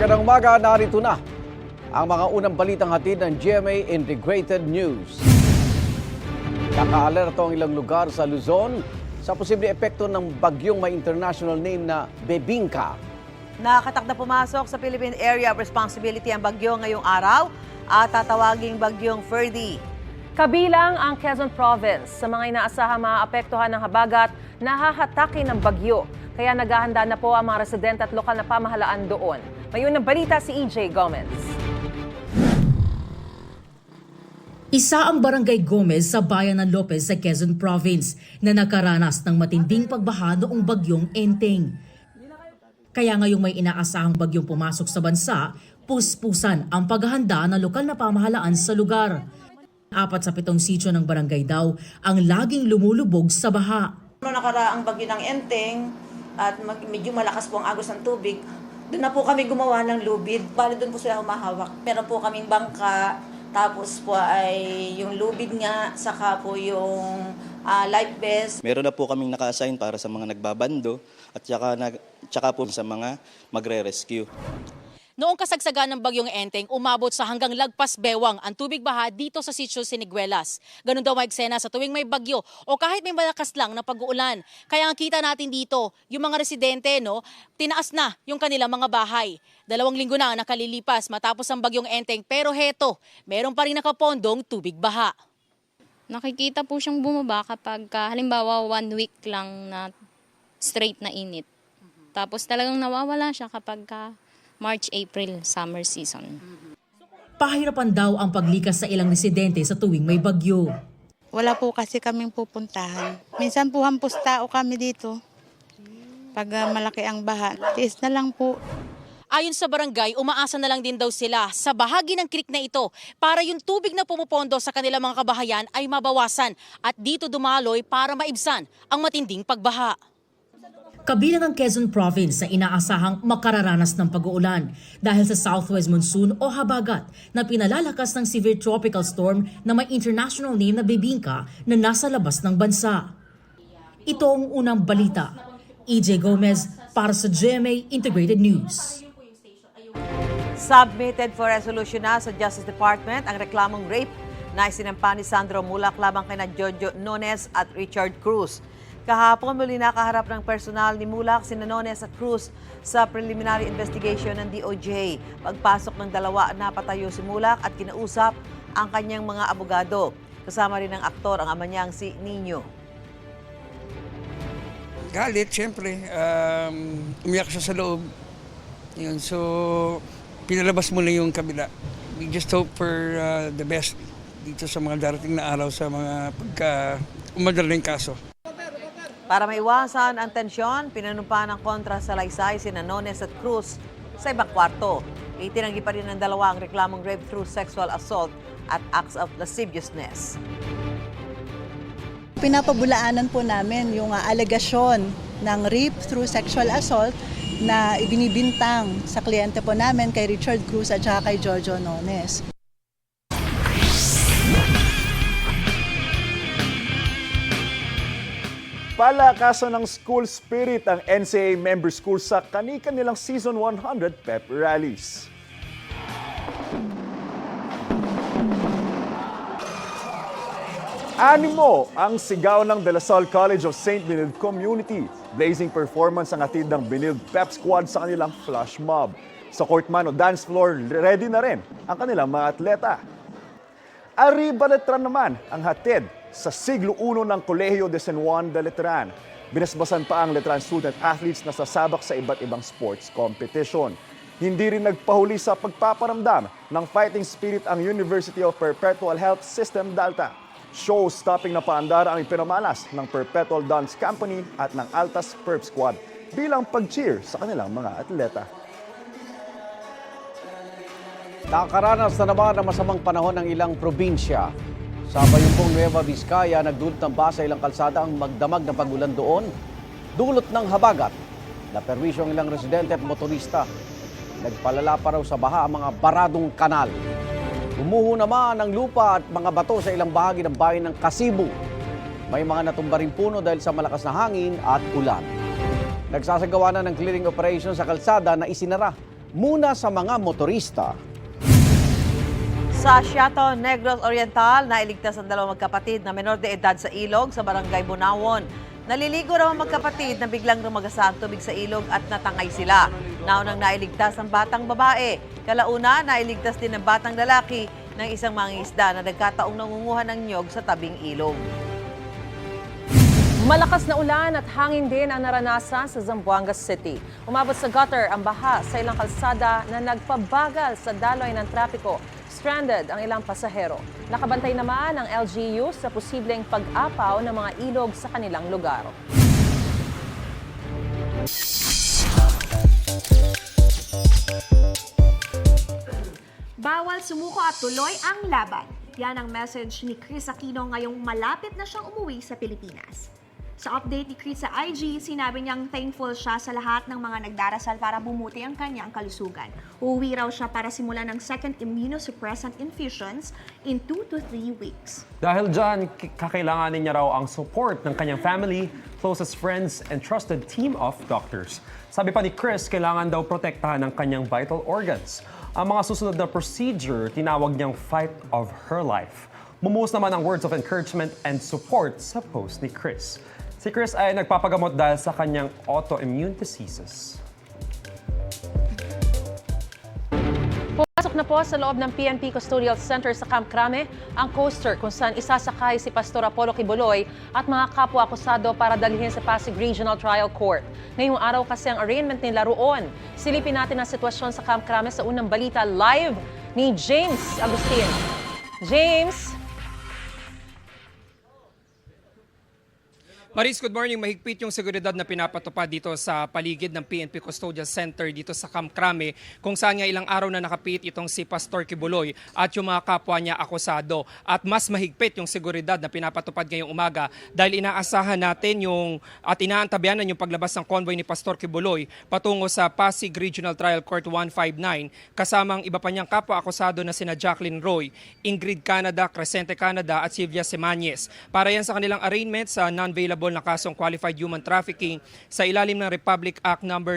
Magandang umaga, narito na ang mga unang balitang hatid ng GMA Integrated News. Nakaalerto ang ilang lugar sa Luzon sa posible epekto ng bagyong may international name na Bebingka. Nakatak na pumasok sa Philippine Area of Responsibility ang bagyo ngayong araw at tatawaging bagyong Ferdy. Kabilang ang Quezon Province sa mga inaasahang maapektuhan ng habagat na hahatakin ng bagyo. Kaya naghahanda na po ang mga residente at lokal na pamahalaan doon. May unang balita si EJ Gomez. Isa ang Barangay Gomez sa bayan ng Lopez sa Quezon Province na nakaranas ng matinding pagbaha noong bagyong Enteng. Kaya ngayong may inaasahang bagyong pumasok sa bansa, puspusan ang paghahanda ng lokal na pamahalaan sa lugar. Apat sa pitong sityo ng barangay daw ang laging lumulubog sa baha. Noong nakaraang bagyo ng Enteng at medyo malakas po ang agos ng tubig, doon na po kami gumawa ng lubid. Bali doon po sila humahawak. Meron po kaming bangka, tapos po ay yung lubid nga, saka po yung ah, life vest. Meron na po kaming naka-assign para sa mga nagbabando at saka, nag, tsaka po sa mga magre-rescue. Noong kasagsagan ng bagyong Enteng, umabot sa hanggang lagpas bewang ang tubig baha dito sa sitio Siniguelas. Ganun daw maeksena sa tuwing may bagyo o kahit may malakas lang na pag-uulan. Kaya ang kita natin dito, yung mga residente, no, tinaas na yung kanilang mga bahay. Dalawang linggo na ang nakalilipas matapos ang bagyong Enteng pero heto, meron pa rin nakapondong tubig baha. nakikita po siyang bumaba kapag ah, halimbawa one week lang na straight na init. Tapos talagang nawawala siya kapag ah, March, April, summer season. Pahirapan daw ang paglikas sa ilang residente sa tuwing may bagyo. Wala po kasi kaming pupuntahan. Minsan po hampos tao kami dito. Pag ah, malaki ang baha, tiis na lang po. Ayon sa barangay, umaasa na lang din daw sila sa bahagi ng creek na ito para yung tubig na pumupondo sa kanilang mga kabahayan ay mabawasan at dito dumaloy para maibsan ang matinding pagbaha. Kabilang ang Quezon Province na inaasahang makararanas ng pag-uulan dahil sa southwest monsoon o habagat na pinalalakas ng severe tropical storm na may international name na Bebingka na nasa labas ng bansa. Ito ang unang balita. EJ Gomez para sa GMA Integrated News. Submitted for resolution na sa Justice Department ang reklamong rape na isinampa ni Sandro Mulak labang kina Jojo Nones at Richard Cruz. Kahapon muli nakaharap ng personal ni Mulak, sina Nones at Cruz sa preliminary investigation ng DOJ. Pagpasok ng dalawa, napatayo si Mulak at kinausap ang kanyang mga abogado. Kasama rin ng aktor ang ama niyang si Nino. galit, syempre. Um, umiyak siya sa loob. Yun, so, pinalabas mo na yung kabila. We just hope for uh, the best dito sa mga darating na araw sa mga pagka umadal na yung kaso. Para maiwasan ang tensyon, pinanumpa ng kontra sa laysay sina Nones at Cruz sa ibang kwarto. Itinanggi pa rin ng dalawa ang reklamong rape through sexual assault at acts of lasciviousness. Pinapabulaanan po namin yung ah, alegasyon ng rape through sexual assault na ibinibintang sa kliyente po namin kay Richard Cruz at saka kay Jojo Nones. Palakasan ng school spirit ang NCAA member schools sa kani-kanilang Season 100 pep rallies. Animo ang sigaw ng De La Salle College of St. Benilde Community. Blazing performance ang atid ng Benilde Pep Squad sa kanilang flash mob. Sa court man o dance floor, ready na rin ang kanilang mga atleta. Arriba Letran naman ang hatid sa siglo 1 ng Kolehiyo de San Juan de Letran. Binasbasan pa ang Letran student athletes na sasabak sa iba't ibang sports competition. Hindi rin nagpahuli sa pagpaparamdam ng fighting spirit ang University of Perpetual Health System Dalta. Show-stopping na paandara ang ipinamalas ng Perpetual Dance Company at ng Altas Perp Squad bilang pag-cheer sa kanilang mga atleta. Nakakaranas na naman ng masamang panahon ng ilang probinsya. Sa Bayumpong Nueva Vizcaya, nagdulot ng basa ilang kalsada ang magdamag na pagulan doon. Dulot ng habagat. Naperwisyo ang ilang residente at motorista. Nagpalala pa raw sa baha ang mga baradong kanal. Umuho naman ang lupa at mga bato sa ilang bahagi ng bayan ng Kasibu. May mga natumba ring puno dahil sa malakas na hangin at ulan. Nagsasagawa na ng clearing operation sa kalsada na isinara muna sa mga motorista. Sa Siato, Negros Oriental, nailigtas ang dalawang magkapatid na menor de edad sa ilog sa barangay Bunawon. Naliligo raw ang magkapatid na biglang rumagasa ang tubig sa ilog at natangay sila. Naunang nailigtas ang batang babae. Kalauna, nailigtas din ang batang lalaki ng isang mangingisda na nagkataong nangunguha ng nyog sa tabing ilog. Malakas na ulan at hangin din ang naranasan sa Zamboanga City. Umabot sa gutter ang baha sa ilang kalsada na nagpabagal sa daloy ng trapiko. Stranded ang ilang pasahero. Nakabantay naman ang LGU sa posibleng pag-apaw ng mga ilog sa kanilang lugar. Bawal sumuko at tuloy ang laban. Yan ang message ni Chris Aquino ngayong malapit na siyang umuwi sa Pilipinas. Sa update ni Chris sa IG, sinabi niyang thankful siya sa lahat ng mga nagdarasal para bumuti ang kanyang kalusugan. Uuwi raw siya para simulan ng second immunosuppressant infusions in 2 to 3 weeks. Dahil dyan, kakailanganin niya raw ang support ng kanyang family, closest friends, and trusted team of doctors. Sabi pa ni Chris, kailangan daw protektahan ng kanyang vital organs. Ang mga susunod na procedure, tinawag niyang fight of her life. Bumuhos naman ang words of encouragement and support sa post ni Chris. Si Chris ay nagpapagamot dahil sa kanyang autoimmune diseases. Pumasok na po sa loob ng PNP Custodial Center sa Camp Crame ang coaster kung saan isasakay si Pastor Apollo Kibuloy at mga kapwa akusado para dalhin sa Pasig Regional Trial Court. Ngayong araw kasi ang arraignment nila roon. Silipin natin ang sitwasyon sa Camp Crame sa unang balita live ni James Agustin. James! Maris, good morning. Mahigpit yung seguridad na pinapatupad dito sa paligid ng PNP Custodial Center dito sa Camp Crame kung saan nga ilang araw na nakapit itong si Pastor Kibuloy at yung mga kapwa niya akusado. At mas mahigpit yung seguridad na pinapatupad ngayong umaga dahil inaasahan natin yung at inaantabayanan yung paglabas ng convoy ni Pastor Kibuloy patungo sa Pasig Regional Trial Court 159 kasamang iba pa niyang kapwa akusado na sina Jacqueline Roy, Ingrid Canada, Crescente Canada at Silvia Semanyes. Para yan sa kanilang arraignment sa non-bailable na kasong qualified human trafficking sa ilalim ng Republic Act number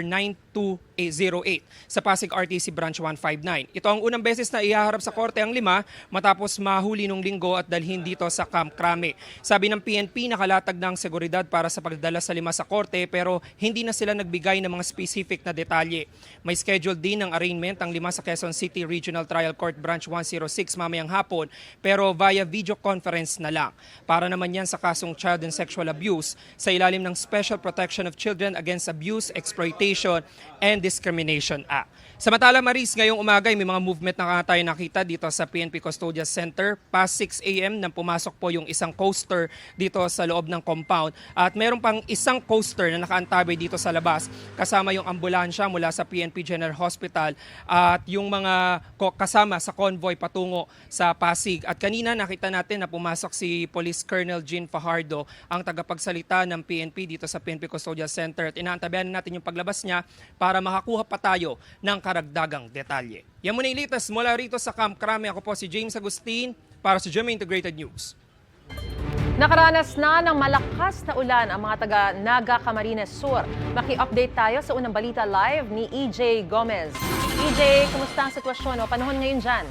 9208 sa Pasig RTC Branch 159. Ito ang unang beses na ihaharap sa korte ang lima matapos mahuli nung linggo at dalhin dito sa Camp Crame. Sabi ng PNP nakalatag ng seguridad para sa pagdala sa lima sa korte pero hindi na sila nagbigay ng mga specific na detalye. May schedule din ng arraignment ang lima sa Quezon City Regional Trial Court Branch 106 mamayang hapon pero via video conference na lang. Para naman yan sa kasong child and sexual abuse sa ilalim ng Special Protection of Children Against Abuse, Exploitation, and Discrimination Act. Samantala Maris, ngayong umaga ay may mga movement na tayo nakita dito sa PNP Custodial Center. Past 6 a.m. nang pumasok po yung isang coaster dito sa loob ng compound. At meron pang isang coaster na nakaantabay dito sa labas kasama yung ambulansya mula sa PNP General Hospital at yung mga kasama sa convoy patungo sa Pasig. At kanina nakita natin na pumasok si Police Colonel Jean Fajardo, ang tagapagsalita ng PNP dito sa PNP Custodial Center. At inaantabayan natin yung paglabas niya para makakuha pa tayo ng karagdagang detalye. Yan muna yung mula rito sa Camp Crame. Ako po si James Agustin para sa GMA Integrated News. Nakaranas na ng malakas na ulan ang mga taga Naga Camarines Sur. Maki-update tayo sa unang balita live ni EJ Gomez. EJ, kumusta ang sitwasyon o panahon ngayon dyan?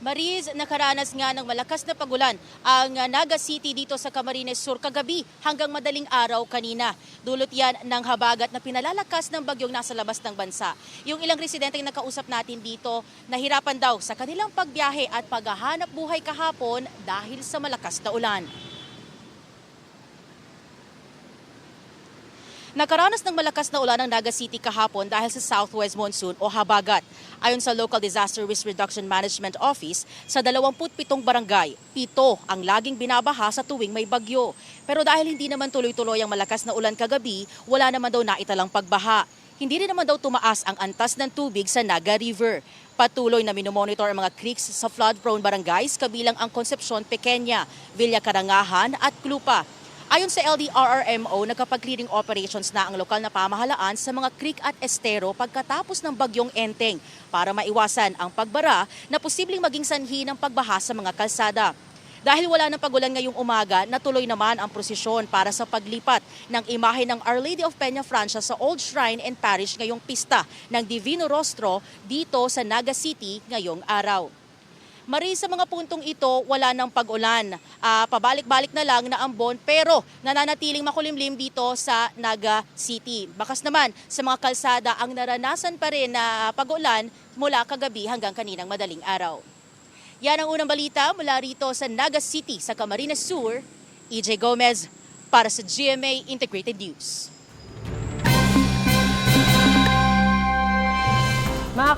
Mariz, nakaranas nga ng malakas na pagulan ang uh, Naga City dito sa Camarines Sur kagabi hanggang madaling araw kanina. Dulot yan ng habagat na pinalalakas ng bagyong nasa labas ng bansa. Yung ilang residente na nakausap natin dito, nahirapan daw sa kanilang pagbiyahe at paghahanap buhay kahapon dahil sa malakas na ulan. Nakaranas ng malakas na ulan ang Naga City kahapon dahil sa southwest monsoon o habagat. Ayon sa Local Disaster Risk Reduction Management Office, sa 27 barangay, pito ang laging binabaha sa tuwing may bagyo. Pero dahil hindi naman tuloy-tuloy ang malakas na ulan kagabi, wala naman daw naitalang pagbaha. Hindi rin naman daw tumaas ang antas ng tubig sa Naga River. Patuloy na minomonitor ang mga creeks sa flood-prone barangays kabilang ang Concepcion Pequeña, Villa Karangahan at Clupa. Ayon sa LDRRMO, nagkapag-clearing operations na ang lokal na pamahalaan sa mga creek at estero pagkatapos ng bagyong Enteng para maiwasan ang pagbara na posibleng maging sanhi ng pagbaha sa mga kalsada. Dahil wala ng pagulan ngayong umaga, natuloy naman ang prosesyon para sa paglipat ng imahe ng Our Lady of Peña Francia sa Old Shrine and Parish ngayong pista ng Divino Rostro dito sa Naga City ngayong araw. Mari sa mga puntong ito, wala ng pag-ulan. Ah, pabalik-balik na lang na ambon pero nananatiling makulimlim dito sa Naga City. Bakas naman sa mga kalsada ang naranasan pa rin na pag-ulan mula kagabi hanggang kaninang madaling araw. Yan ang unang balita mula rito sa Naga City sa Camarines Sur. EJ Gomez para sa GMA Integrated News.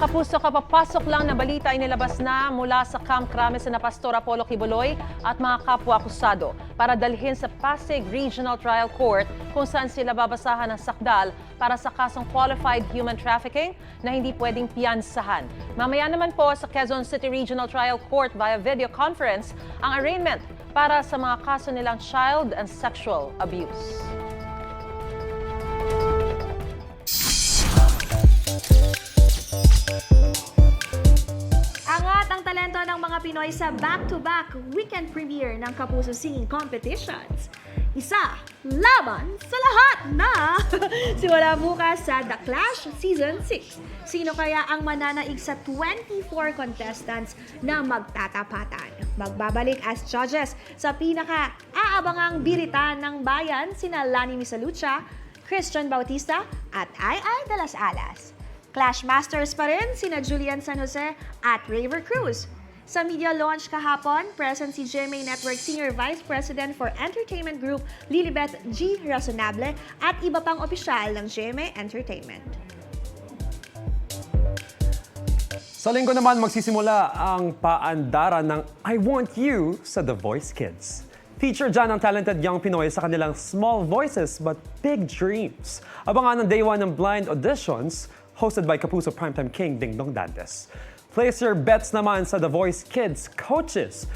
Mga kapuso, kapapasok lang na balita ay nilabas na mula sa Camp Crame na Pastor Apollo Kibuloy at mga kapwa akusado para dalhin sa Pasig Regional Trial Court kung saan sila babasahan ng sakdal para sa kasong qualified human trafficking na hindi pwedeng piyansahan. Mamaya naman po sa Quezon City Regional Trial Court via video conference ang arraignment para sa mga kaso nilang child and sexual abuse. Talento ng mga Pinoy sa back-to-back weekend premiere ng Kapuso Singing Competitions. Isa, laban sa lahat na simula bukas sa The Clash Season 6. Sino kaya ang mananaig sa 24 contestants na magtatapatan? Magbabalik as judges sa pinaka-aabangang biritan ng bayan sina Lani Misalucha, Christian Bautista at Ai Ai de las Alas. Clash Masters pa rin sina Julian San Jose at Raver Cruz. Sa media launch kahapon, present si GMA Network Senior Vice President for Entertainment Group Lilibeth G. Razonable at iba pang opisyal ng GMA Entertainment. Sa linggo naman magsisimula ang paandaran ng I Want You sa The Voice Kids. Feature dyan ang talented young Pinoy sa kanilang small voices but big dreams. Abangan ang day one ng blind auditions hosted by Kapuso Primetime King Ding Dong Dantes. Place your bets naman sa The Voice Kids coaches.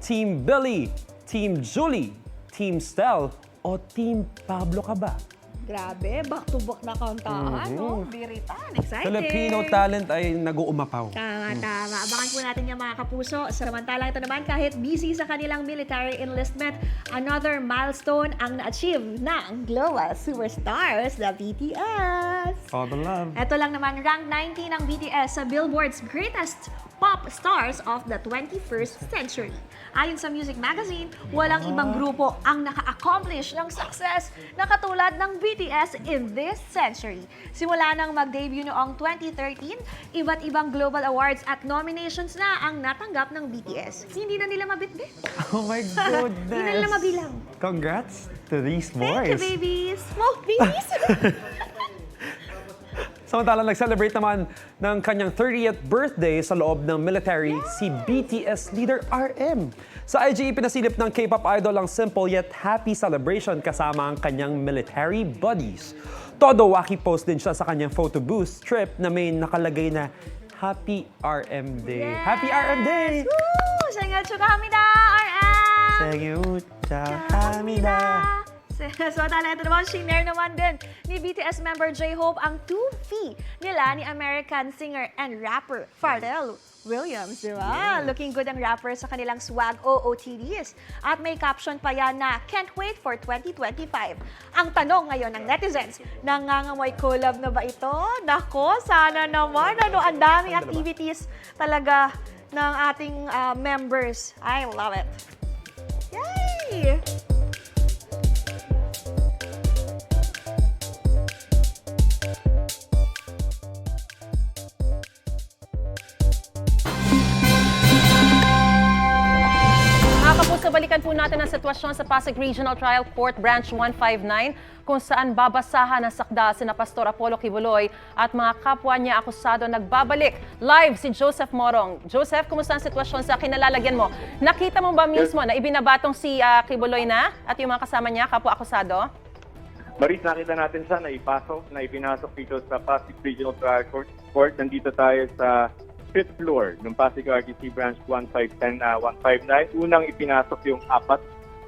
Team Billy, Team Julie, Team Stel, o Team Pablo ka ba? Grabe, back-to-back na kantaan, no? Mhm. Biritan, exciting! Filipino talent ay nag-uumapaw. Tama, tama. Abangan po natin yung mga kapuso. Samantala ito naman, kahit busy sa kanilang military enlistment, another milestone ang na-achieve ng Global Superstars, the BTS. All the love. Ito lang naman, rank 19 ng BTS sa Billboard's Greatest Pop Stars of the 21st Century. Ayon sa Music Magazine, walang ibang grupo ang naka-accomplish ng success na katulad ng BTS in this century. Simula nang mag-debut noong 2013, iba't ibang global awards at nominations na ang natanggap ng BTS. Hindi na nila mabitbit. Oh my goodness. Hindi na nila mabilang. Congrats to these boys. Thank you, babies. Smoke babies. Samantala, nag-celebrate naman ng kanyang 30th birthday sa loob ng military si BTS leader RM. Sa IG, pinasilip ng K-pop idol ang simple yet happy celebration kasama ang kanyang military buddies. Todo waki post din siya sa kanyang photo booth trip na may nakalagay na Happy RM Day. Happy RM Day! Woo! 생일 축하합니다, RM! Thank you. Kamida. So, tala, ito naman, shinare naman din ni BTS member J-Hope ang two-fee nila ni American singer and rapper Pharrell Williams, di ba? Looking good ang rapper sa kanilang swag OOTDs. At may caption pa yan na, Can't wait for 2025. Ang tanong ngayon ng netizens, nangangamoy collab na ba ito? Nako, sana naman. Ano, ang daming activities talaga ng ating ah, members. I love it. Yay! Natin ang sitwasyon sa Pasig Regional Trial Court Branch 159 kung saan babasahan ng sakda sina Pastor Apollo Kibuloy at mga kapwa niya akusado nagbabalik. Live si Joseph Morong. Joseph, kumusta ang sitwasyon sa kinalalagyan mo? Nakita mo ba mismo na ibinabatong si ah, Kibuloy na at yung mga kasama niya, kapwa akusado? Maris, nakita natin siya na ipasok, na ipinasok dito sa Pasig Regional Trial Court. Court. Nandito tayo sa fifth floor ng Pasig RTC Branch 1510 na 159. Unang ipinasok yung apat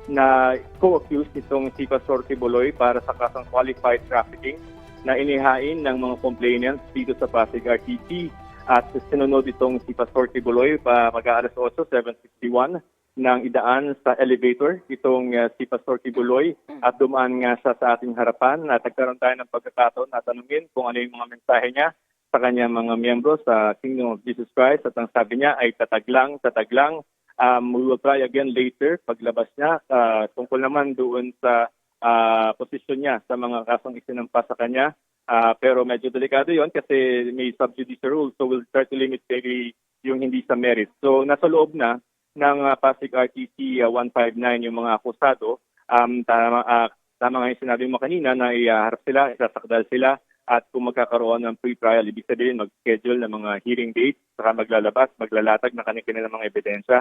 na co-accused nitong si Pastor Tibuloy para sa kasong qualified trafficking na inihain ng mga complainants dito sa Pasig RTC. At sinunod itong si Pastor Tibuloy pa mag-aalas 8, 761 nang idaan sa elevator itong uh, si Pastor Kibuloy at dumaan nga siya sa ating harapan at nagkaroon tayo ng pagkakataon na tanungin kung ano yung mga mensahe niya sa kanyang mga miyembro sa Kingdom of Jesus Christ at ang sabi niya ay tatag lang. Um, we will try again later paglabas niya uh, tungkol naman doon sa uh, posisyon niya sa mga kasong isinampa sa kanya. Uh, pero medyo delikado yon kasi may subjudice rule so we'll try to limit really yung hindi sa merit. So nasa loob na ng uh, Pasig RTC uh, 159 yung mga akusado. Um, tama, uh, tama nga yung sinabi mo kanina na iharap sila, isasakdal sila at kung magkakaroon ng pre-trial, ibig sabihin mag-schedule ng mga hearing dates, saka maglalabas, maglalatag na kanilang mga ebidensya,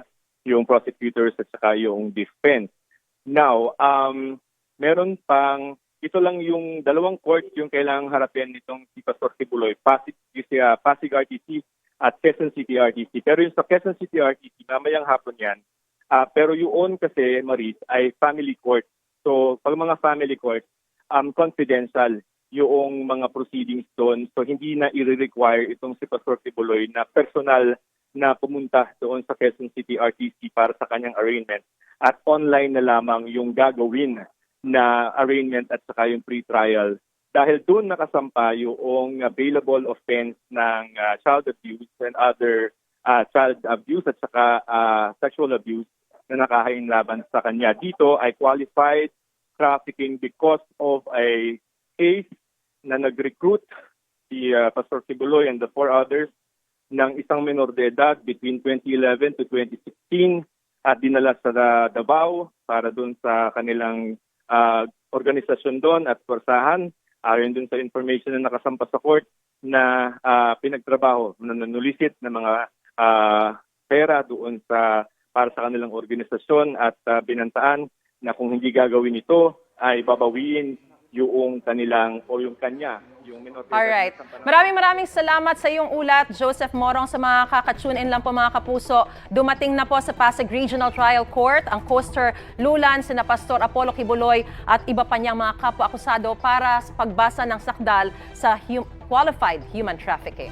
yung prosecutors at saka yung defense. Now, um, meron pang, ito lang yung dalawang court yung kailangang harapin nitong si Pastor Tibuloy, Pasig, uh, Pasig RTC at Quezon City RTC. Pero yung sa Quezon City RTC, mamayang hapon yan. Ah, pero yung kasi, Maris, ay family court. So, pag mga family court, um, confidential yung mga proceedings doon. So, hindi na i-require itong si Pastor Tibuloy na personal na pumunta doon sa Quezon City RTC para sa kanyang arraignment. At online na lamang yung gagawin na arraignment at saka yung pre-trial dahil doon nakasampa yung available offense ng uh, child abuse and other uh, child abuse at saka uh, sexual abuse na nakahain laban sa kanya. Dito ay qualified trafficking because of a case na nag-recruit si uh, Pastor Kibuloy and the four others ng isang minor de edad between 2011 to 2016 at dinala sa Davao para doon sa kanilang uh, organisasyon doon at porsahan ayon dun sa information na nakasampa sa court na uh, pinagtrabaho, nanulisit ng mga uh, pera doon sa para sa kanilang organisasyon at uh, binantaan na kung hindi gagawin ito ay babawiin yung kanilang o yung kanya, yung minor de edad Alright. Maraming maraming salamat sa iyong ulat, Joseph Morong, sa mga kakatune in lang po mga kapuso. Dumating na po sa Pasig Regional Trial Court ang coaster Lulan, sina Pastor Apollo Kibuloy at iba pa niyang mga kapwa-akusado para sa pagbasa ng sakdal sa hum- qualified human trafficking.